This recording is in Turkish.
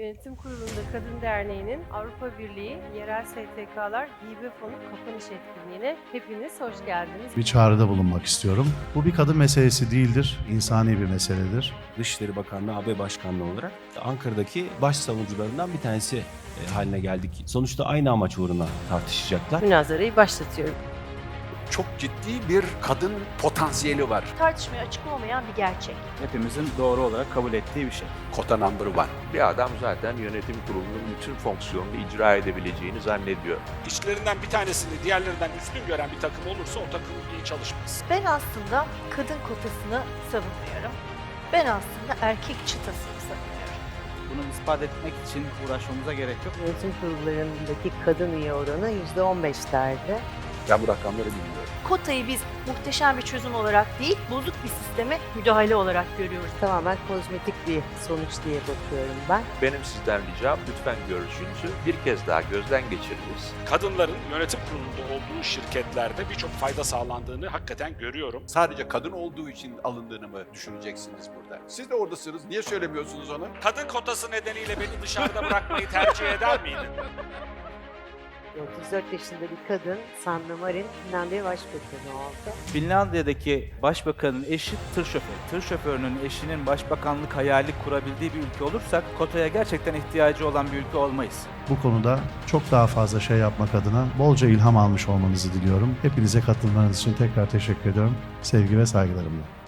Yönetim Kurulu'nda Kadın Derneği'nin Avrupa Birliği Yerel STK'lar Hibe Fonu kapanış etkinliğine hepiniz hoş geldiniz. bir çağrıda bulunmak istiyorum. Bu bir kadın meselesi değildir, insani bir meseledir. Dışişleri Bakanlığı AB Başkanlığı olarak Ankara'daki baş savunucularından bir tanesi e, haline geldik. Sonuçta aynı amaç uğruna tartışacaklar. Münazarayı başlatıyorum. Çok ciddi bir kadın potansiyeli var. tartışmaya açık olmayan bir gerçek. hepimizin doğru olarak kabul ettiği bir şey. Kota number one. Bir adam zaten yönetim kurulunun bütün fonksiyonunu icra edebileceğini zannediyor. İşçilerinden bir tanesini diğerlerinden üstün gören bir takım olursa o takım iyi çalışmaz. Ben aslında kadın kotasını savunmuyorum. Ben aslında erkek çıtasını savunuyorum. Bunu ispat etmek için uğraşmamıza gerek yok. Yönetim kurullarındaki kadın üye oranı %15'lerdi. Ben bu rakamları bilmiyorum. Kotayı biz muhteşem bir çözüm olarak değil, bozuk bir sisteme müdahale olarak görüyoruz. Tamamen kozmetik bir sonuç diye bakıyorum ben. Benim sizden ricam lütfen görüşünüzü bir kez daha gözden geçiriniz. Kadınların yönetim kurulunda olduğu şirketlerde birçok fayda sağlandığını hakikaten görüyorum. Sadece kadın olduğu için alındığını mı düşüneceksiniz burada? Siz de oradasınız. Niye söylemiyorsunuz onu? Kadın kotası nedeniyle beni dışarıda bırakmayı tercih eder miydin? 34 yaşında bir kadın Sanna Marin Finlandiya Başbakanı oldu. Finlandiya'daki başbakanın eşi tır şoförü. Tır şoförünün eşinin başbakanlık hayali kurabildiği bir ülke olursak kotaya gerçekten ihtiyacı olan bir ülke olmayız. Bu konuda çok daha fazla şey yapmak adına bolca ilham almış olmanızı diliyorum. Hepinize katılmanız için tekrar teşekkür ediyorum. Sevgi ve saygılarımla.